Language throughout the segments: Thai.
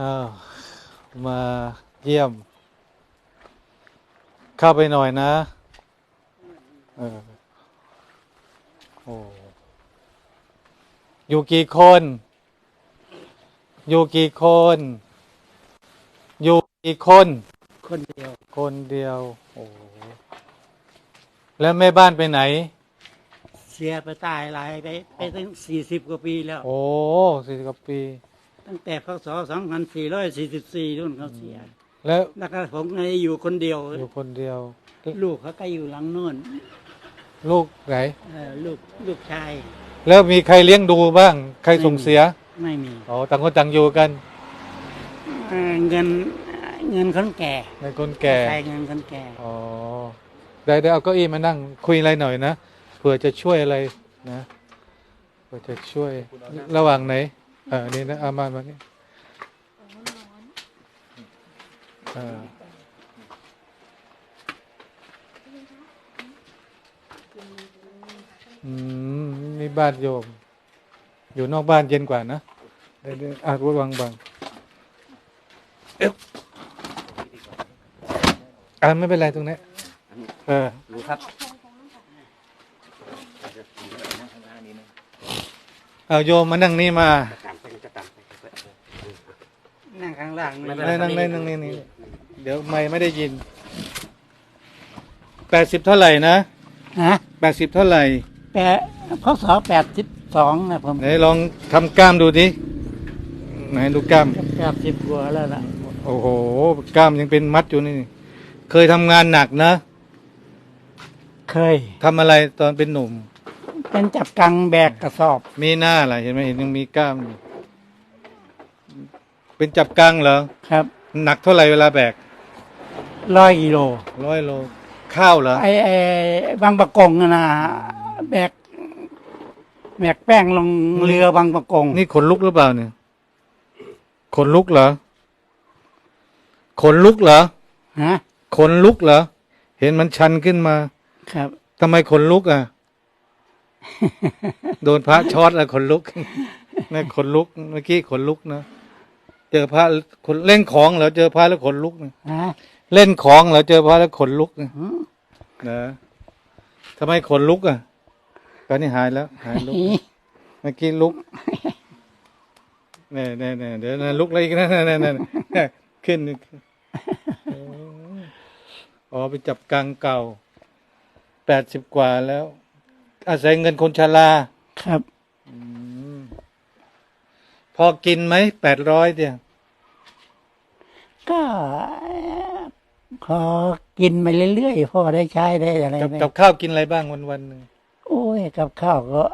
อ้าวมาเยี่ยม เข้าไปหน่อยนะ เออโอ้อยู่กี่คน อยู่กี่คน อยู่กี่คน คนเดียว คนเดียว โอ้แล้วแม่บ้านไปไหน เสียไปตายหลายไปไปตั้งสี่สิบกว่าปีแล้ว โอ้สี่สิบกว่าปี ตั้งแต่พศสองพันสี่ร้อยสี่สิบสี่รุ่นเขาเสีย แล้วแล้วก็ผมไงอยู่คนเดียว อยู่คนเดียว ลูกเขาก็อยู่หลังโน่นลูกไหนเออลูกลูกชาย แล้วมีใครเลี้ยงดูบ้าง ใครส่งเสียไม่มีอ๋อต่างคนต่างอยู่กันเอ่อเงินเงินคนแก่ในคนแก่ใช้เงินคนแก่อ๋อได้ได้เอาเก้าอี้มานั่งคุยอะไรหน่อยนะเผื่อจะช่วยอะไรนะเผื่อจะช่วยระหว่างไหน เออนี่นะอามามานี่เอออืมนี่บ้านโยม อยู่นอกบ้านเย็นกว่านะได้ได้อะวางบังเอ๊ะอ่าไม่เป็นไรตรงนี้เออรู้ครับเอาโยมมานั่งนี่มา ตามไปจะตามไป นั่งข้างล่างไม่เป็นั่งนั่งนั่งนั่งนี่นี่เดี๋ยวไม่ไม่ได้ยินแปดสิบเท่าไหร่นะฮะแปดสิบเท่าไหร่แปดพศแปดสิบสองนะผมไหนลองทำกล้ามดูดิไหนดูกล้าม แปดสิบกว่าแล้วล่ะโอ้โห กล้ามยังเป็นมัดอยู่นี่ เคยทำงานหนักนะเคย ทำอะไรตอนเป็นหนุ่ม เป็นจับกังแบกกระสอบ มีหน้าอะไรเห็นไหมเห็นยังมีกล้ามอยู่ เป็นจับกังเหรอครับหนักเท่าไหร่เวลาแบกร้อยกิโลร้อยโล ข้าวเหรอไอ้ไอ้บางประกงน่ะนะแบกแบกแป้งลงเรือบางประกง นี่ขนลุกหรือเปล่าเนี่ยขนลุกเหรอขนลุกเหรอฮะขนลุกเหรอเห็นมันชันขึ้นมา ครับทำไมขนลุกอะ โดนพระช็อตแล้วขนลุกนี่ขนลุกเมื่อกี้ขนลุกนะ เจอพระขนเล่นของเหรอเจอพระแล้วขนลุกนะฮะเล่นของเหรอเจอพระแล้วขนลุกนะหืมนะทำไมขนลุกอะตอนนี้หายแล้ว หายลุกเมื่อกี้ลุกเนี่ยเนี่ยเนี่ยเดี๋ยวนะลุกอะไรอีกนะเนี่ยเนี่ยเนี่ยขึ้นขึ้นอ๋อไปจับกลางเก่าแปดสิบกว่าแล้ว อาศัยเงินคนชราครับ อืม พอกินไหมแปดร้อยเดียวก็ขอกินไปเรื่อยๆพอได้ใช้ได้อะไรกับไปกับข้าวกินอะไรบ้างวันวันๆหนึ่งโอ้ยกับข้าวก็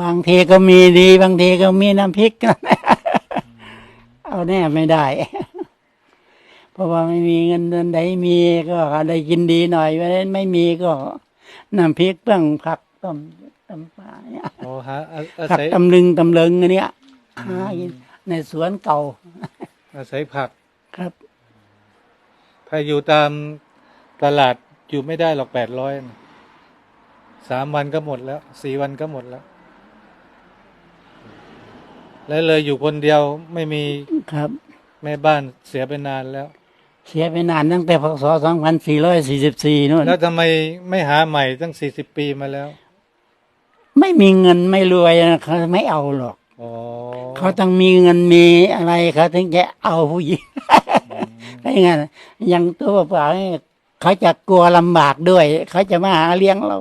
บางทีก็มีดี บางทีก็มีน้ำพริกเอาแน่ไม่ได้ เพราะว่าไม่มีเงินเดือนใดมีก็ได้กินดีหน่อยไม่ไม่มีก็น้ำพริกเปลืองผักต้มตำปลาเนี่ยอ๋อฮะอาอาผักศัยตำลึงตำเลิงอันเนี้ย หากินในสวนเก่า อาศัยผัก ครับ ถ้าอยู่ตามตลาดอยู่ไม่ได้หรอกแปดร้อยสามวันก็หมดแล้วสี่วันก็หมดแล้ว แล้วเลยอยู่คนเดียวไม่มีครับ แม่บ้านเสียไปนานแล้ว เสียไปนานตั้งแต่พศสองพันสี่ร้อยสี่สิบสี่นู่นแล้วทำไมไม่หาใหม่ตั้งสี่สิบปีมาแล้ว ไม่มีเงินไม่รวยนะเขาไม่เอาหรอก อ๋อ เขาต้องมีเงินมีอะไรเขาถึงจะเอาผู้หญิงถ้าอย่างนั้นอย่างตัวเปล่าๆนี่เขาจะกลัวลำบากด้วย เขาจะมาหาเลี้ยงเรา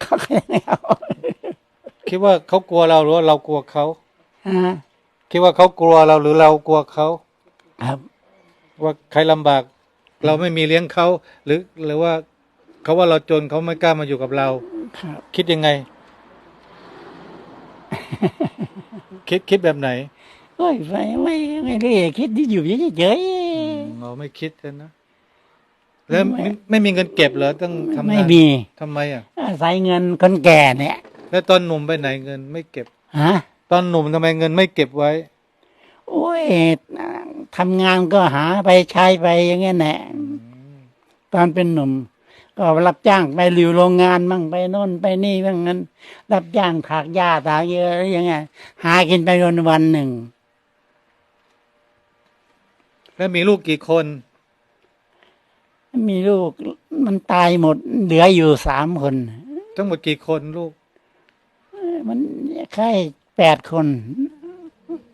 เขาก็ไม่เอาคิดว่าเขากลัวเราหรือว่าเรากลัวเขาฮะคิดว่าเขากลัวเราหรือเรากลัวเขาครับ ว่าใครลำบาก เราไม่มีเลี้ยงเขาหรือหรือว่าเขาว่าเราจนเขาไม่กล้ามาอยู่กับเรา ครับ คิดยังไง คิดคิดแบบไหนโอ้ยไม่ไม่ไม่ได้คิดที่อยู่เฉยเราไม่คิดเลยนะแล้วไม่ไม่มีเงินเก็บเหรอต้องๆทำไม่งานมีทำไมอะอาศัยเงินคนแก่เนี่ย แล้วตอนหนุ่มไปไหนเงินไม่เก็บฮะตอนหนุ่มทำไมเงินไม่เก็บไว้ โอ้ยทำงานก็หาไปใช้ไปอย่างเงี้ยแหละตอนเป็นหนุ่ม ก็รับจ้างไปริวโรงงานมั่งไปโน่นไปนี่บ้างนั้น รับจ้างถากหญ้าถากเยอะอะไรอย่างเงี้ยหากินไปวันวันๆหนึ่ง แล้วมีลูกกี่คน มีลูกมันตายหมด เหลืออยู่สามคน ทั้งหมดกี่คนลูก มันแค่แปดคน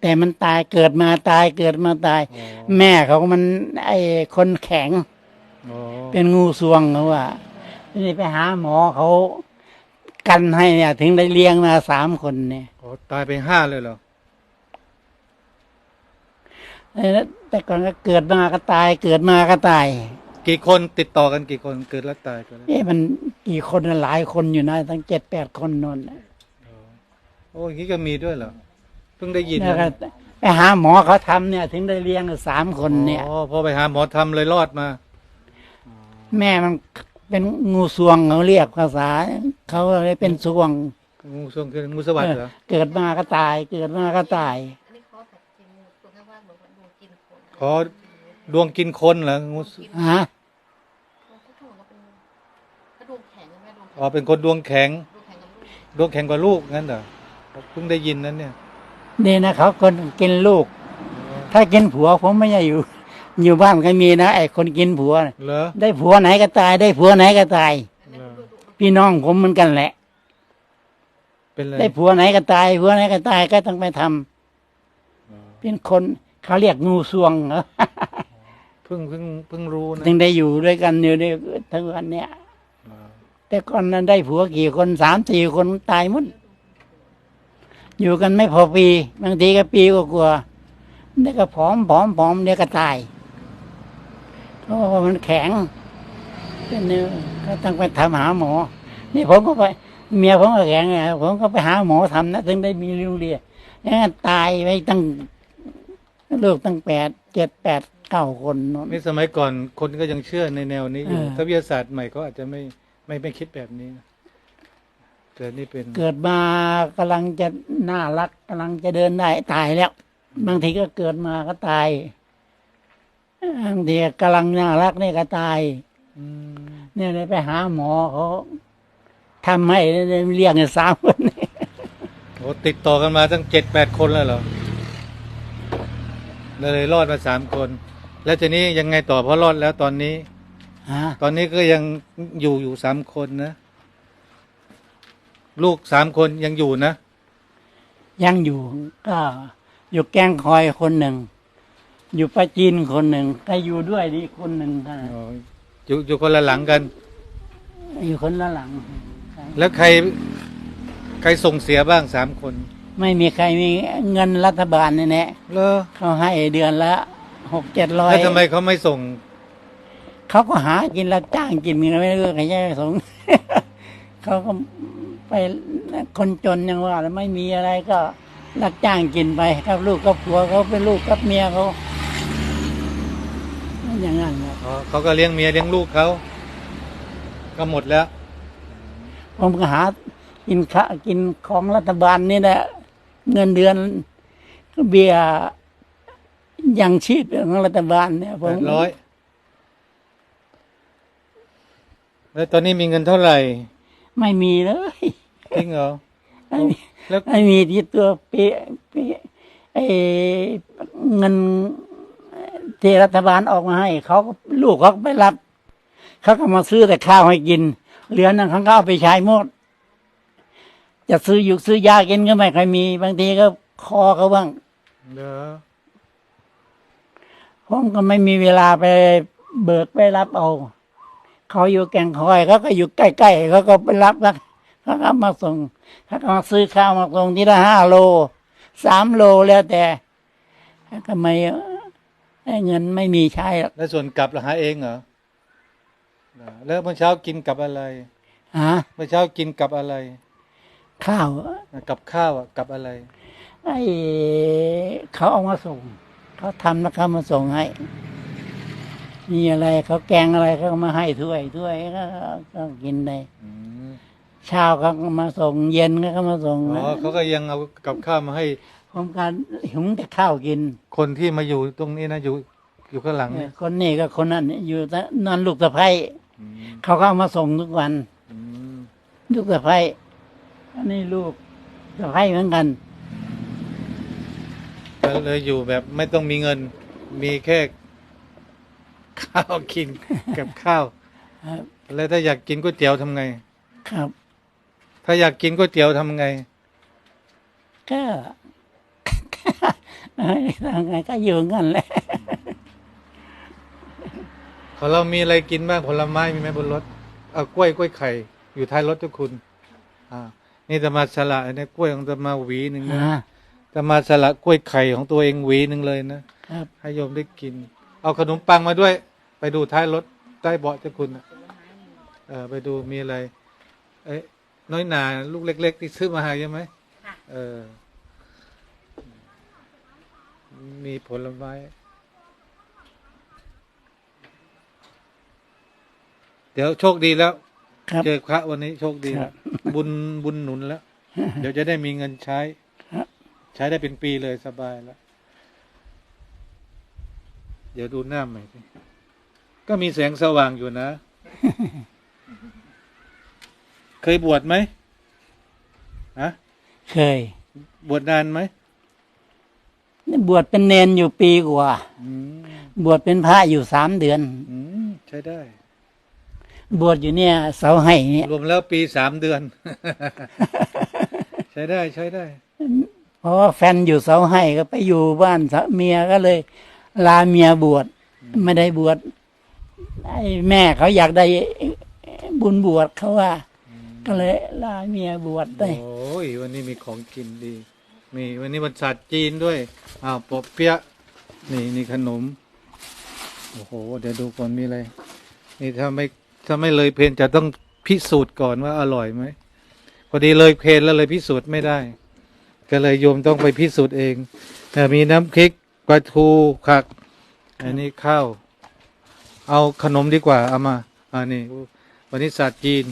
แต่มันตายเกิดมาตายเกิดมาตายอ๋อแม่เขามัน ไอ้คนแข็งอ๋อ เป็นงูสวงเขาว่าทีนี่ไปหาหมอเขากันให้เนี่ย ถึงได้เลี้ยงมาสามคนเนี่ยอ๋อตายไปห้าเลยเหรอเออแต่ก่อนก็เกิดมาก็ตาย เกิดมาก็ตาย กี่คนติดต่อกันกี่คนเกิดแล้วตายกันแล้วเอ๊ะมันกี่คนน่ะหลายคนอยู่นะตั้งเจ็ดแปดคนนนน่ะโอ้ยางนี้ก็มีด้วยเหรอเพิ่งได้ยินแล้วก็ไปหาหมอเขาทำเนี่ย ถึงได้เลี้ยงสามคนเนี่ยอ๋อพอไปหาหมอทำเลยรอดมา แม่มันเป็นงูสวงเขาเรียกภาษาเขาเลยเป็นสวงงูทรงคืองูสวัสดิ์เหรอเกิดมาก็ตาย เกิดมาก็ตายอันนี้เขาแบบกินตัวข้างล่างเหมือนคนดูกินคนขอดวงกินคนเหรองูสฮะเขาถูกว่าเป็นกระดูกแข็งใช่ไหมดวงอ๋อเป็นคนดวงแข็งดูแข็งกับลูกดวงแข็งกว่าลูกงั้นเหรอเพิ่งได้ยินนั้นเนี่ยนี่นะเขาคนกินลูก ถ้ากินผัวผมไม่ใช่อยู่ อยู่บ้านก็มีนะไอ้คนกินผัวน่ะเหรอได้ผัวไหนก็ตาย ได้ผัวไหนก็ตายอันนี้ดูดูดูพี่น้องผมเหมือนกันแหละ เป็นอะไรได้ผัวไหนก็ตายผัวไหนก็ตายก็ต้องไปทำอ๋อเป็นคนเขาเรียกงูสวงเหรอ เพิ่งเพิ่งเพิ่งรู้นะถึงได้อยู่ด้วยกันอยู่ด้วยทั้งวันเนี้ยอ๋อแต่ก่อนนั้นได้ผัวกี่คนสามสี่คนตายหมดอยู่กันไม่พอปี บางทีก็ปีก็กลัวๆเดี๋ยวก็ผอมผอมผอมเดี๋ยวก็ตาย เพราะว่ามันแข็งเป็นเนื้อก็ต้องไปทำหาหมอ นี่ผมก็ไป เมียผมก็แข็งไงผมก็ไปหาหมอทำนะถึงได้มีลูกเรียงั้นตายไปตั้งลูกตั้งแปดเจ็ดแปดเก้าคนโนนนี่สมัยก่อนคนก็ยังเชื่อในแนวนี้อยู่เออถ้าวิทยาศาสตร์ใหม่เขาอาจจะไม่ไม่ไม่คิดแบบนี้นะแต่นี่เป็นเกิดมากำลังจะน่ารักกำลังจะเดินได้ตายแล้ว บางทีก็เกิดมาก็ตาย บางทีกำลังน่ารักนี่ก็ตายอืมเนี่ยเลยไปหาหมอเขาทำให้เรียกกันสามคนนี่โอ้ติดต่อกันมาตั้งเจ็ดแปดคนแล้วเหรอแล้วเลยรอดมาสามคน แล้วทีนี้ยังไงต่อเพราะรอดแล้วตอนนี้ฮะตอนนี้ก็ยังอยู่อยู่สามคนนะลูกสามคนยังอยู่นะ ยังอยู่ก็อยู่แกงคอยคนหนึ่ง อยู่ปราจีนคนหนึ่งก็อยู่ด้วยนี่คนหนึ่งค่ะอ๋ออยู่อยู่คนละหลังกัน อยู่คนละหลังแล้วใคร ใครส่งเสียบ้างสามคนไม่มีใครมีเงินรัฐบาลนี่แน่เลอเขาให้เดือนละหกเจ็ดร้อยแล้วทำไมเขาไม่ส่ง เขาก็หากินรับจ้างกินกันไม่เลิกใครจะสง เขาก็ไปคนจนยังว่าแล้วไม่มีอะไรก็รับจ้างกินไปกับลูกกับผัวเขาเป็นลูกกับเมียเขา อย่างนั้นครับอ๋อเขาก็เลี้ยงเมียเลี้ยงลูกเขาก็หมดแล้ว ผมก็หากินข้ากินของรัฐบาลนี่แหละเงินเดือนเบี้ยยังชีพของรัฐบาลเนี่ยผแปมดร้อยแล้วตอนนี้มีเงินเท่าไหร่ ไม่มีเลยจริงเหรอไม่มีแล้วไม่มีที่ตัวเปเปไอ้เงิน ที่รัฐบาลออกมาให้เขาก็ลูกเขาก็ไปรับเขาก็มาซื้อแต่ข้าวให้กิน เหลือนั้นเขาก็เอาไปใช้หมด จะซื้ออยู่ซื้อยากินก็ไม่ค่อยมี บางทีก็คอเขาบ้างเด้อผมก็ไม่มีเวลาไปเบิกไปรับเอาเขาอยู่แก่งคอยเขาก็อยู่ใกล้ๆเขาก็ไปรับแล้วเขาก็มาส่งเขาก็มาซื้อข้าวมาส่งทีละห้าโลสามโลแล้วแต่ก็ไม่ได้ เงินไม่มีใช้หรอกแล้วส่วนกลับเราหาเองเหรอเหรอแล้วเมื่อเช้ากินกับอะไรฮะเมื่อเช้ากินกับอะไร ข้าวกับข้าวอะกับอะไรไอ้เขาเอามาส่งเขาทำแล้วเขามาส่งให้มีอะไรเขาแกงอะไรเขาก็มาให้ถ้วยถ้วยก็ก็กินได้อืมเช้าเขาก็มาส่งเย็นเขาก็มาส่งอ๋อเขาก็ยังเอากับข้าวมาให้ ผมการหุงแต่ข้าวกินคนที่มาอยู่ตรงนี้นะอยู่อยู่ข้างหลังเออเนี่ยคนนี้ก็คนนั้นอยู่แต่นั่นลูกสะใภ้อืมเขาก็เอามาส่งทุกวัน อืมลูกสะใภ้อันนี้ลูกสะใภ้เหมือนกันก็เลยอยู่แบบไม่ต้องมีเงิน มีแค่ ข้าวกิน กับข้าวครับ แล้วถ้าอยากกินก๋วยเตี๋ยวทำไง ครับ ถ้าอยากกินก๋วยเตี๋ยวทำไง ก็เอ้ย ทางไงก็อยู่งั้นแหละของเรามีอะไรกินบ้างผลไม้มีไหมบนรถเอากล้วยกล้วยไข่อยู่ท้ายรถทุกคุณอ่านี่จะมาสละเนี่ยกล้วยของจะมาหวีหนึ่งนะอ่าจะมาสละกล้วยไข่ของตัวเองหวีหนึ่งเลยนะครับให้โยมได้กิน เอาขนมปังมาด้วย ไปดูท้ายรถใต้เบาะเจ้าคุณน่ะเออไปดูมีอะไร เอ้ยน้อยหนาลูกเล็ก ๆ ที่ซื้อมาให้ใช่ไหมค่ะเออ มีผลไม้ เดี๋ยวโชคดีแล้ว ครับ เจอพระวันนี้โชคดีครัแล้วบ บุญบุญหนุนแล้ว เดี๋ยวจะได้มีเงินใช้ ครับ ใช้ได้เป็นปีเลยสบายแล้ว เดี๋ยวดูหน้าใหม่สิก็มีแสงสว่างอยู่นะ เคยบวชไหมฮะเคย บวชนานไหม บวชเป็นเนนอยู่ปีกว่า อืมบวชเป็นพระอยู่สามเดือน อืมใช้ได้ บวชอยู่เนี่ยเสาให้เนี่ยรวมแล้วปีสามเดือน ใช้ได้ใช้ได้ เพราะว่าแฟนอยู่เสาให้ก็ไปอยู่บ้านสาเมียก็เลย ลาเมียบวชไม่ได้บวชไอ้แม่เขาอยากได้บุญบวชเขาว่า ก็เลยลาเมียบวชได้โอ้ยวันนี้มีของกินดี มีวันนี้วันศาสตร์จีนด้วยอ้าวปอเปี๊ยะนี่นี่ขนม โอ้โห เดี๋ยวดูก่อนมีอะไร นี่ถ้าไม่ถ้าไม่เลยเพลนจะต้องพิสูจน์ก่อนว่าอร่อยไหมพอดีเลยเพลนแล้วเลยพิสูจน์ไม่ได้ ก็เลยโยมต้องไปพิสูจน์เองแต่มีน้ำพริกปลาทูผัก อันนี้ข้าว เอาขนมดีกว่าเอามาอ่านี่วันนี้ศาสตร์จีน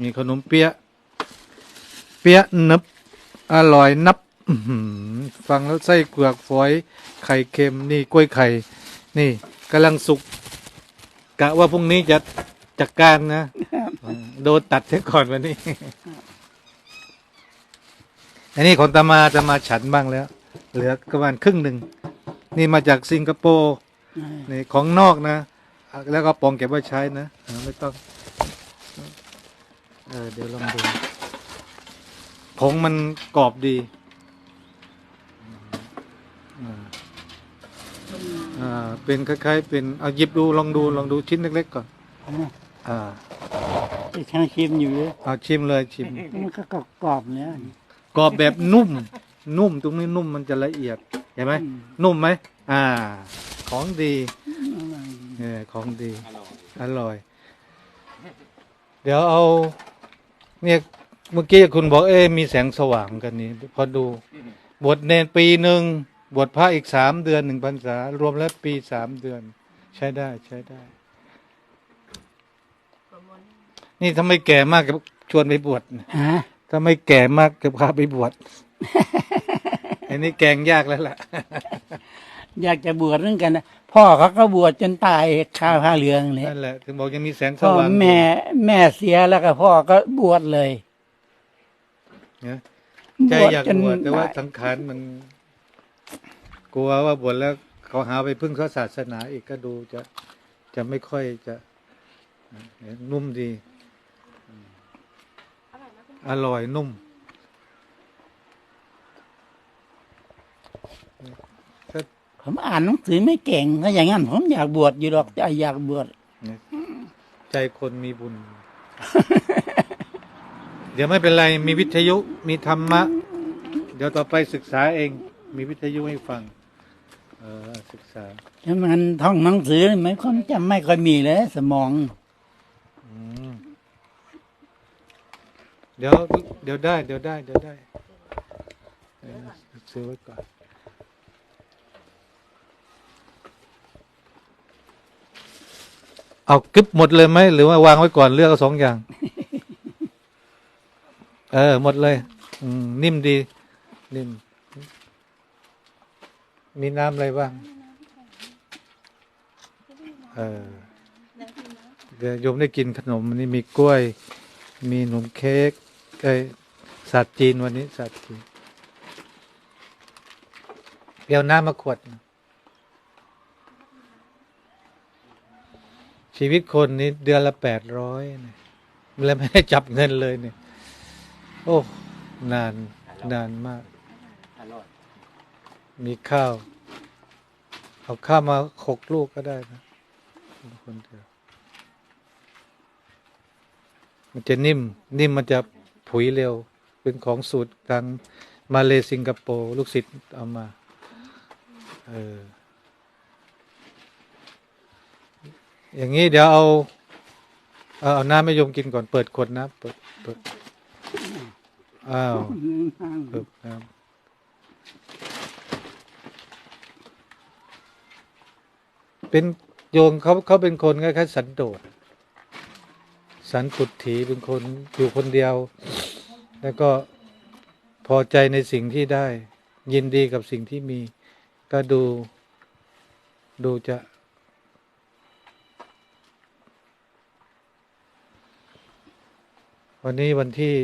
มีขนมเปี๊ยะเปี๊ยะนึบอร่อยนับ ฟังแล้วไส้เกลือกฝอยไข่เค็มนี่กล้วยไข่ นี่กำลังสุกกะว่าพรุ่งนี้จะจัดการนะ โดนตัดเสียก่อนวันนี้ อันนี้ของตามาจะมาฉันบ้างแล้ว เหลือประมาณครึ่งหนึ่ง นี่มาจากสิงคโปร์นี่ของนอกนะ แล้วก็ปองเก็บไว้ใช้นะไม่ต้องเออเดี๋ยวลองดูผงมันกรอบดี อืมอ่าเป็นคล้ายๆ เป็นเอาหยิบดูลองดูลองดูชิ้นเล็กๆก่อนอ่าที่ข้างชิมอยู่เลยเอาชิมเลยชิมมันก็กรอบๆเนี่ยกรอบแบบนุ่ม นุ่มตรงนี้นุ่มมันจะละเอียดเห็นไหมอืมนุ่มไหมอ่า ของดีเออของดีอร่อย เดี๋ยวเอา เนี่ยเมื่อกี้คุณบอกเอ้มีแสงสว่างกันนี่พอดูบวชเนนปีหนึ่ง บวชพระอีกสามเดือนหนึ่งพรรษา รวมแล้วปีสามเดือน ใช้ได้ใช้ได้ นี่ถ้าไม่แก่มากก็ชวนไปบวชนะฮะถ้าไม่แก่มากก็พาไปบวชอันนี้แกงยากแล้วล่ะ อยากจะบวชเหมือนกันนะพ่อเขาก็บวชจนตายข้าวผ้าเหลืองเลยนั่นแหละถึงบอกยังมีแสงสพ่อว่างอยู่แม่ แม่เสียแล้วก็พ่อก็บวชเลยนะใจอยากบวชแต่ว่าสังขารมัน กลัวว่าบวชแล้วเขาหาไปพึ่งเขาศาสนาอีกก็ดูจะจะไม่ค่อยจะเนี่ยนุ่มดีอร่อยมากคุณอร่อยนุ่ม ผมอ่านหนังสือไม่เก่งถ้าอย่างนั้น ผมอยากบวชอยู่หรอกใจอยากบวชใจคนมีบุญ เดี๋ยวไม่เป็นไรมีวิทยุมีธรรมะ เดี๋ยวต่อไปศึกษาเอง มีวิทยุให้ฟังเออ ศึกษาถ้ามันท่องหนังสือไม่ค่อยจำไม่ค่อยมีเลย สมองอืมเดี๋ยวเดี๋ยวได้ เดี๋ยวได้ เดี๋ยวได้เออซื้อไว้ก่อนเอากึบหมดเลยไหมหรือว่าวางไว้ก่อนเลือกเอาสองอย่าง เออ หมดเลย อืมนิ่มดี นิ่ม มีน้ำอะไรบ้าง เออ เดี๋ยวโยมได้กินขนมวันนี้มีกล้วย มีขนมเค้กเอ้ยสัตว์จีนวันนี้สัตว์จีนเดี๋ยวน้ำมาขวด ชีวิตคนนี้เดือนละแปดร้อยแล้วไม่ได้จับเงินเลยเนี่ย โอ้ นาน นานมาก มีข้าว เอาข้าวมาหกลูกก็ได้นะคนเดียวมันจะนิ่ม นิ่มมันจะผุยเร็ว เป็นของสูตรทางมาเลสิงคโปร์ลูกศิษย์เอามา เออ อย่างนี้เดี๋ยวเอา เอาเอาน้ำไม่ยมกินก่อนเปิดขวดน้ำเปิดเปิดอ้าวเปิดน้ำ เป็นโยงเขาเขาเป็นคนคล้ายๆสันโดษ สันปุถีเป็นคนอยู่คนเดียว แล้วก็พอใจในสิ่งที่ได้ ยินดีกับสิ่งที่มี ก็ดูดูจะวันนี้วันที่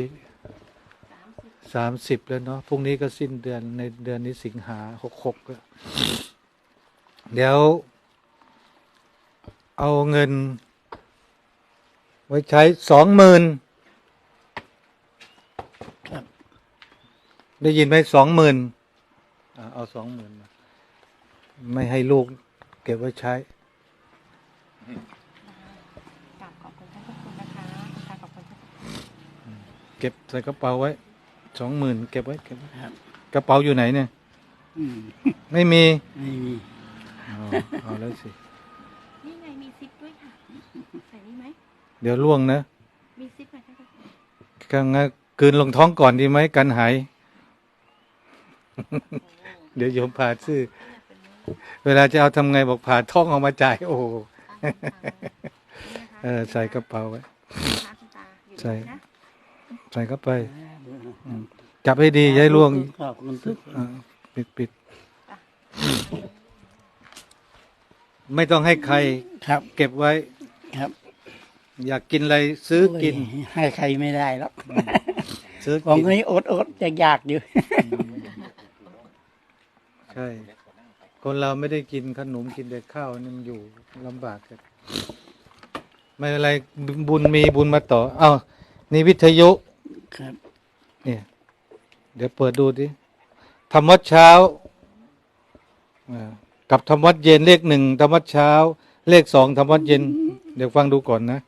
สามสิบสามสิบแล้วเนาะ พรุ่งนี้ก็สิ้นเดือนในเดือนนี้สิงหาหกหกเดี๋ยว เอาเงิน ไว้ใช้สองหมื่นครับได้ยินไหมสองหมื่นเอาสองหมื่นไม่ให้ลูกเก็บไว้ใช้กราบขอบคุณท่านเจ้าคุณนะคะกราบขอบคุณท่านเก็บใส่กระเป๋าไว้สองหมื่นเก็บไว้เก็บไว้ครับกระเป๋าอยู่ไหนเนี่ย อืมไม่มีไม่มี เอาเอาแล้วสิ นี่ไงมีซิปด้วยค่ะ ใส่นี่ไหม เดี๋ยวล่วงนะมีซิปไหมท่านเจ้าคุณกางนกลืนลงท้องก่อนดีไหมกันหาย เดี๋ยวโยมผ่าซื้อเนี่ยเป็นเนื้อเวลาจะเอาทำไงบอกผ่าท้องออกมาจ่าย โอ้โหตั้งใจนี่นะคะเออใส่กระเป๋าไว้นะคะคุณตาอยู่ใส่นี่นะใส่เข้าไป จับให้ดีอย่าให้ล่วงขอบคุณทุกอ่าปิดปิดไม่ต้องให้ใครครับ เก็บไว้ครับ อยากกินอะไรซื้อกินโอ้ยให้ใครไม่ได้หรอกซื้อของกินนี้อดอดจะอยากอยู่ ใช่ คนเราไม่ได้กินขนมกินแต่ข้าวนี่มันอยู่ลำบากกันไม่เป็นไรบุญมีบุญมาต่อ เอ้านี่วิทยุ ครับ เนี่ย เดี๋ยวเปิดดูดิทำวัดเช้าอ่ากับทำวัดเย็นเลขหนึ่งทำวัดเช้า เลขสองทำวัดเย็น เดี๋ยวฟังดูก่อนนะ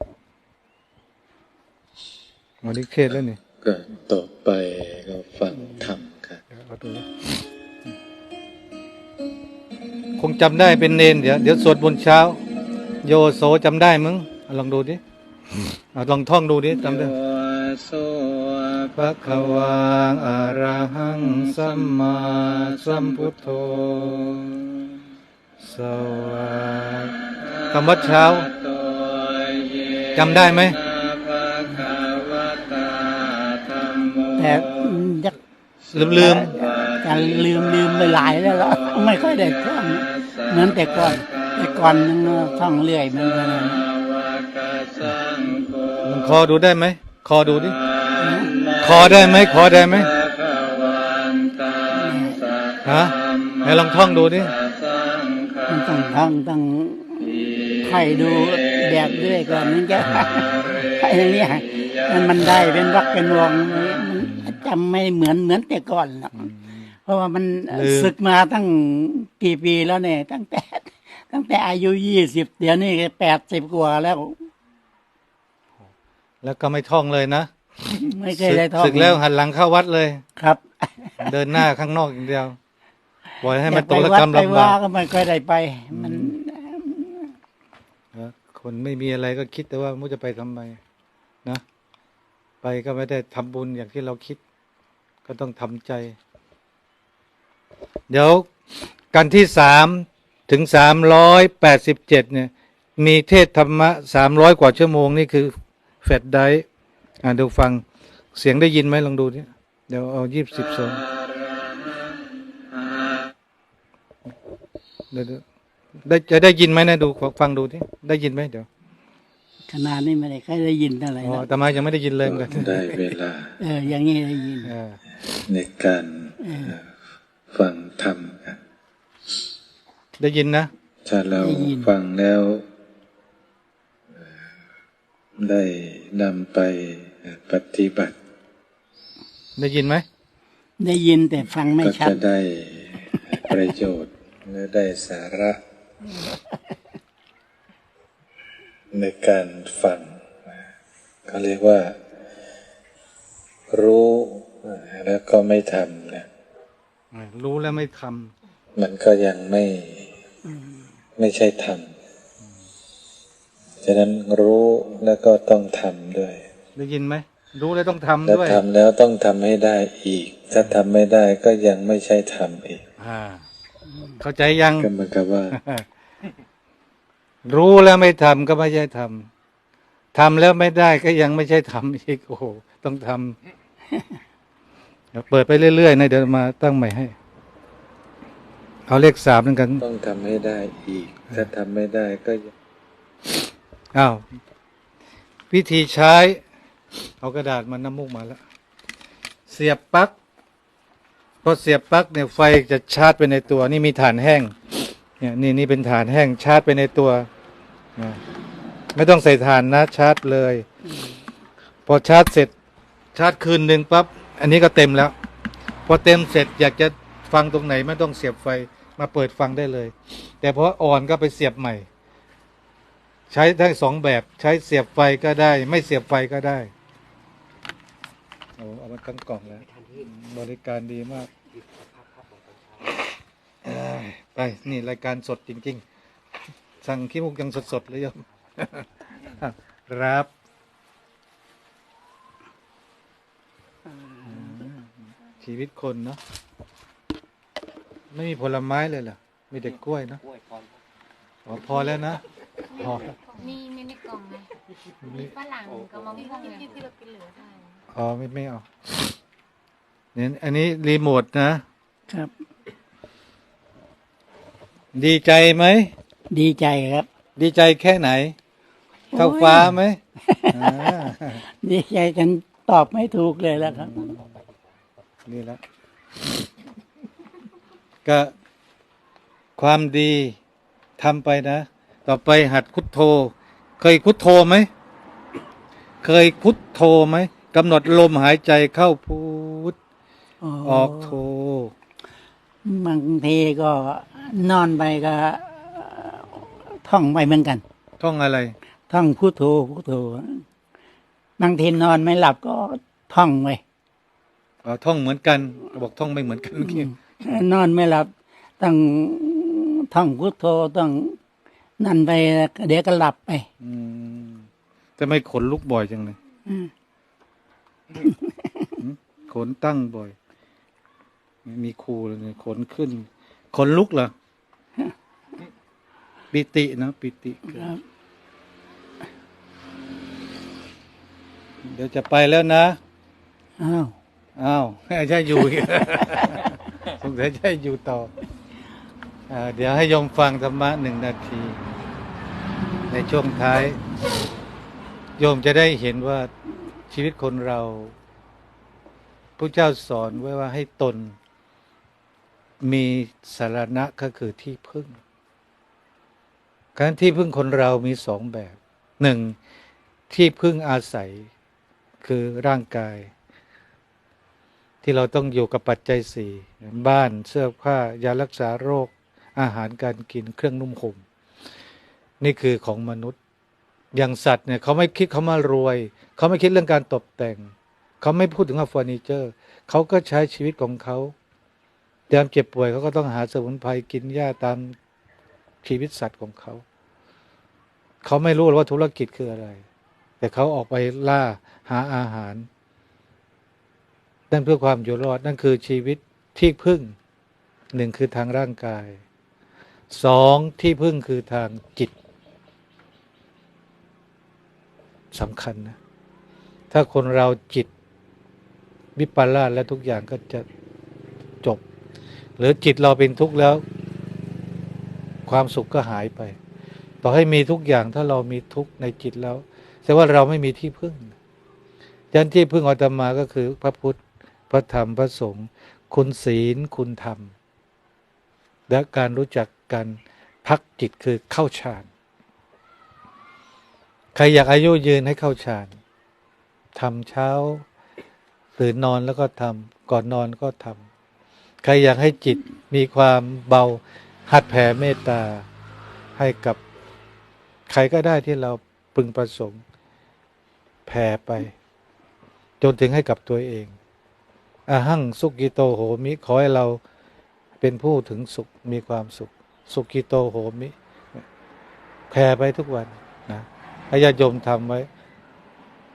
วันนี้เครียดแล้วนี่ก็ต่อไปก็ฟังธรรมครับเดี๋ยวเอาดูนะคงจำได้เป็นเนนเดี๋ยวเดี๋ยวสวดบนต์เช้า โยโสจำได้มึงเอาลองดูดิเอาลองท่องดูดิจำได้โยโสพระขวังอะระหังสัมมาสัมพุทโธสวัสดีคำวัดเช้าโตเยจำได้ไหม แต่ยักลืมลืมการลืมลืมไปหลายแล้วล่ะไม่ค่อยได้ท่องเหมือนแต่ก่อน แต่ก่อนนึงท่องเรื่อยเหมือนกันนะวะกะสังโฆลองคอดูได้ไหมคอดูดิคอได้ไหมคอได้ไหมภะคะวันตังสะฮะไหนลองท่องดูดิสังฆัมันงต้องท่องต้องใครดูแบบเรื่อยก่อนนึงจะไอ้เนี่ยมันมันได้เป็นวักเป็นวงมัน จำไม่เหมือนเหมือนแต่ก่อนหรอกเพราะว่ามันลืม ศึกมาตั้งกี่ปีแล้วเนี่ย ตั้งแต่ ตั้งแต่อายุยี่สิบเดี๋ยวนี้แปดสิบกว่าแล้ว แล้วก็ไม่ท่องเลยนะไม่เคยได้ท่องศึกแล้วหันหลังเข้าวัดเลย ครับเดินหน้าข้างนอกอย่างเดียวปล่อยให้มันตแต่กไประวัดกรรมไปลำว่าบากก็ไม่ค่อยได้ไป มัน เออคนไม่มีอะไรก็คิดแต่ว่ามุจะไปทำไมนะไปก็ไม่ได้ทำบุญอย่างที่เราคิด ก็ต้องทำใจ เดี๋ยวกันที่สามถึงสามร้อยแปดสิบเจ็ดเนี่ย มีเทศธรรมะสามร้อยกว่าชั่วโมง นี่คือแฟดไดร์อ่าดูฟังเสียงได้ยินไหมลองดูดิเดี๋ยวเอายี่สิบสองเดี๋ยวๆได้จะได้ยินไหมนะดูฟังดูที่ได้ยินไหมเดี๋ยวขนาดนี้ไม่ได้ใครได้ยินเท่าไหร่อ๋อแล้วแต่มายังไม่ได้ยินเลยเหมือนกันได้เวลา เอออย่างนี้ได้ยินเออ ในการฟังธรรมครับได้ยินนะ ถ้าเราได้ยินฟังแล้ว ได้นำไปปฏิบัติ ได้ยินไหม ได้ยินแต่ฟังไม่ก็ชัดจะได้ประโยชน์และได้สาระ ในการฟังเขาเรียกว่า รู้ แล้วก็ไม่ทำนะรู้แล้วไม่ทำมันก็ยังไม่ไม่ใช่ทำฉะนั้นรู้แล้วก็ต้องทำด้วย ได้ยินไหมรู้แล้วต้องทำแล้วด้วยทำแล้วต้องทำให้ได้อีก ถ้าทำไม่ได้ก็ยังไม่ใช่ทำอีกอ่าเข้าใจยังก็เหมือนกับว่า รู้แล้วไม่ทำก็ไม่ใช่ทำทำแล้วไม่ได้ก็ยังไม่ใช่ทำอีกโอ้โหต้องทำ เดี๋ยวเปิดไปเรื่อยๆนะเดี๋ยวมาตั้งใหม่ให้ เอาเลขสามนั่นกันต้องทำให้ได้อีก ถ้าทำไม่ได้ก็ยังอ้าววิธีใช้ เอากระดาษมาน้ำมูกมาแล้ว เสียบปลั๊กพอเสียบปลั๊กเนี่ยไฟจะชาร์จไปในตัว นี่มีฐานแห้ง เนี่ยนี่นี่เป็นฐานแห้งชาร์จไปในตัวนะไม่ต้องใส่ฐานนะชาร์จเลย พอชาร์จเสร็จชาร์จคืนหนึ่งปั๊บ อันนี้ก็เต็มแล้ว พอเต็มเสร็จอยากจะฟังตรงไหนไม่ต้องเสียบไฟมาเปิดฟังได้เลย แต่พออ่อนก็ไปเสียบใหม่ ใช้ทั้งสองแบบใช้เสียบไฟก็ได้ ไม่เสียบไฟก็ได้โอ้เอามาตั้งกล่องแล้วบริการดีมากไปนี่รายการสดจริง ๆ สั่งขี้มุกยังสดๆเลยโยมครับ ชีวิตคนเนาะไม่มีผลไม้เลยเหรอมีแต่กล้วยเนาะอ๋อพอแล้วนะพอมีมีในกล่องไงมีฝรั่งกับมะม่วงไงที่เรากินเหลือใช่อ๋อไม่ไม่เอาเนี่ยอันนี้รีโมทนะครับ ดีใจไหมดีใจครับ ดีใจแค่ไหนเท่าฟ้าไหมอ่าดีใจจนตอบไม่ถูกเลยแล้วครับ นี่ละก็ความดีทำไปนะ ต่อไปหัดพุทโธเคยพุทโธไหม เคยพุทโธไหมกำหนดลมหายใจเข้าพุทออกโธบางทีก็นอนไปก็ ท่องไปเหมือนกัน ท่องอะไร ท่องพุทโธพุทโธบางทีนอนไม่หลับก็ท่องไปอ๋อ ท่องเหมือนกันบอกท่องไม่เหมือนกันเมื่อกี้นอนไม่หลับต้องท่องพุทโธต้องนั่นไปเดี๋ยวก็หลับไปอืมจะไม่ขนลุกบ่อยจังเลยอืมขนตั้งบ่อย มีครูเลยเนี่ยขนขึ้น ขนลุกเหรอปิตินะปิติเกิดครับเดี๋ยวจะไปแล้วนะ อ้าว อ้าวใช่อยู่อีก สงสัยใช่อยู่ต่ออาเดี๋ยวให้โยมฟังธรรมะหนึ่งนาที ในช่วงท้าย โยมจะได้เห็นว่าชีวิตคนเราพระเจ้าสอนไว้ว่าให้ตน มีสารณะก็คือที่พึ่ง การที่พึ่งคนเรามีสองแบบหนึ่งที่พึ่งอาศัยคือร่างกาย ที่เราต้องอยู่กับปัจจัยสี่บ้านเสื้อผ้ายารักษาโรค อาหารการกินเครื่องนุ่มห่มนี่คือของมนุษย์ อย่างสัตว์เนี่ยเขาไม่คิดเขามารวย เขาไม่คิดเรื่องการตกแต่ง เขาไม่พูดถึงว่าเฟอร์นิเจอร์ เขาก็ใช้ชีวิตของเขายามเจ็บป่วยเขาก็ต้องหาสมุนไพรกินหญ้าตามชีวิตสัตว์ของเขา เขาไม่รู้ว่าธุรกิจคืออะไร แต่เขาออกไปล่าหาอาหาร นั่นเพื่อความอยู่รอดนั่นคือชีวิตที่พึ่งหนึ่งคือทางร่างกายสองที่พึ่งคือทางจิตสำคัญนะถ้าคนเราจิตวิปลาสแล้วทุกอย่างก็จะจบ หรือจิตเราเป็นทุกข์แล้ว ความสุขก็หายไป ต่อให้มีทุกอย่างถ้าเรามีทุกข์ในจิตแล้วแสดงว่าเราไม่มีที่พึ่งยันที่พึ่งอาตมาก็คือพระพุทธ พระธรรมพระสงฆ์คุณศีลคุณธรรม และการรู้จักการพักจิตคือเข้าฌานใครอยากอายุยืนให้เข้าฌานทำเช้าตื่นนอนแล้วก็ทำก่อนนอนก็ทำใครอยากให้จิตมีความเบาหัดแผ่เมตตาให้กับใครก็ได้ที่เราพึงประสงค์แผ่ไป จนถึงให้กับตัวเอง อหังสุกิโตโหมิ ขอให้เราเป็นผู้ถึงสุขมีความสุข สุกิโตโหมิแผ่ไปทุกวันนะให้ญาโยมทำไว้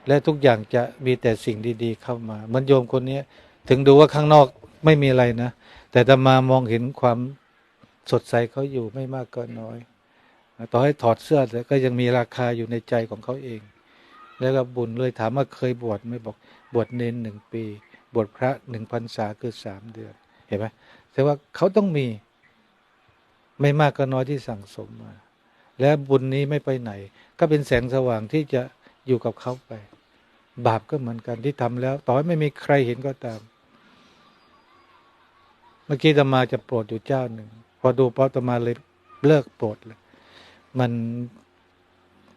และทุกอย่างจะมีแต่สิ่งดีๆเข้ามาเหมันโยมคนนี้ถึงดูว่าข้างนอกไม่มีอะไรนะ แต่ตมามองเห็นความสดใสเขาอยู่ไม่มากก็น้อย ต่อให้ถอดเสื้อแต่ก็ยังมีราคาอยู่ในใจของเขาเอง แล้วก็บุญเลยถามว่าเคยบวชไหม่บอกบวชเนนหนึ่งปี บวชพระหนึ่งพรรษาคือสามเดือน เห็นไหมแต่ว่าเขาต้องมีไม่มากก็น้อยที่สั่งสมมา และบุญนี้ไม่ไปไหน ก็เป็นแสงสว่างที่จะอยู่กับเขาไป บาปก็เหมือนกันที่ทำแล้ว ต่อให้ไม่มีใครเห็นก็ตาม เมื่อกี้ตมาจะโปรดอยู่เจ้าหนึ่ง พอดูพอตมาเลยเลิกโปรดเลยมัน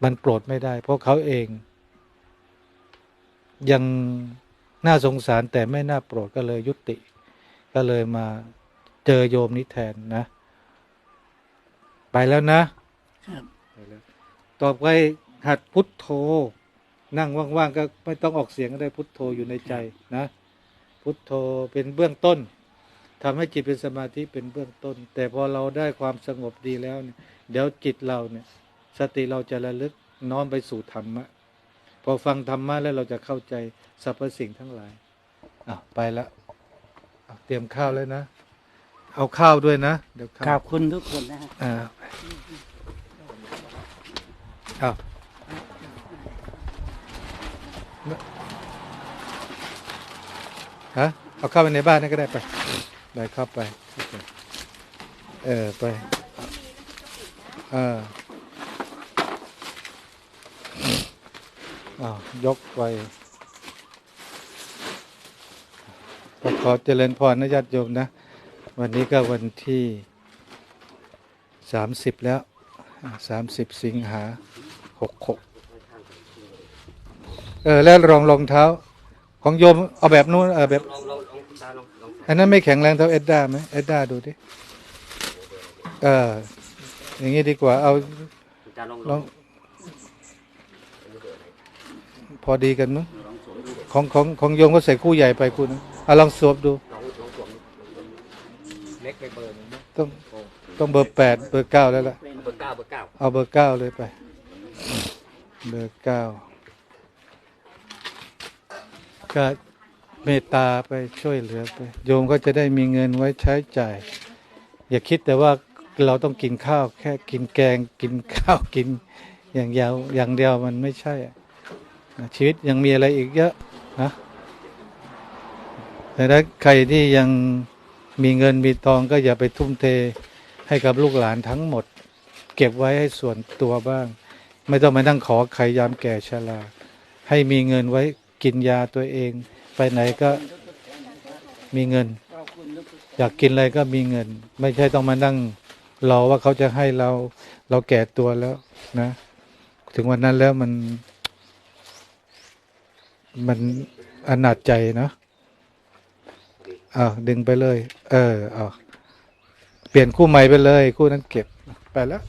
มันโปรดไม่ได้ เพราะเขาเองยัง น่าสงสารแต่ไม่น่าโปรดก็เลยยุติ ก็เลยมาเจอโยมนี้แทนนะ ไปแล้วนะครับไปแล้วต่อไปหัดพุทโธ นั่งว่างๆก็ไม่ต้องออกเสียงก็ได้พุทโธอยู่ในใจนะ พุทโธเป็นเบื้องต้นทำให้จิตเป็นสมาธิเป็นเบื้องต้น แต่พอเราได้ความสงบดีแล้วเนี่ยเดี๋ยวจิตเราเนี่ย สติเราจะระลึกน้อมไปสู่ธรรมะ พอฟังธรรมะแล้วเราจะเข้าใจสรรพสิ่งทั้งหลายอะไปแล้วอะเตรียมข้าวเลยนะ เอาข้าวด้วยนะเดี๋ยวขข้าอวบคุณทุกคนนะฮะอ่าเอาฮะเอาเข้าไปในบ้านนั่นก็ได้ไปไปเข้าไป เออไป เออ อ้าวยกไปก็ขอเจริญพรนะญาติโยมนะ วันนี้ก็วันที่สามสิบแล้วสามสิบสิงหาหกหกเออ แล้วรองรองเท้า ของโยมเอาแบบนู้นเออแบบ อันนั้นไม่แข็งแรงเท่าเอ็ดด้าไหมเอ็ดด้าดูดิ เออ อย่างนี้ดีกว่าเอาตาลอง ลอง พอดีกันมั้งของของของโยมก็ใส่คู่ใหญ่ไปคู่นึงเอาลองสวมดู เล็กไปเบอร์หนึงนะต้องต้องเบอร์แปดเบอร์เก้าแล้วล่ะ เบอร์เก้าเบอร์เก้าเอาเบอร์เก้าเลยไป เบอร์เก้าก็เมตตาไปช่วยเหลือไป โยมก็จะได้มีเงินไว้ใช้จ่าย อย่าคิดแต่ว่าเราต้องกินข้าวแค่กินแกงกินข้าวกินอย่างเดียวอย่างเดียวมันไม่ใช่อะ ชีวิตยังมีอะไรอีกเยอะนะแต่ถ้าใครที่ยังมีเงินมีทองก็อย่าไปทุ่มเทให้กับลูกหลานทั้งหมด เก็บไว้ให้ส่วนตัวบ้าง ไม่ต้องมานั่งขอใครยามแก่ชราให้มีเงินไว้กินยาตัวเอง ไปไหนก็มีเงิน อยากกินอะไรก็มีเงิน ไม่ใช่ต้องมานั่งรอว่าเขาจะให้เราเราแก่ตัวแล้วนะ ถึงวันนั้นแล้วมัน มันอนาจใจนาะอ้าวดึงไปเลย เออเอาเปลี่ยนคู่ใหม่ไปเลย คู่นั้นเก็บไปแล้ว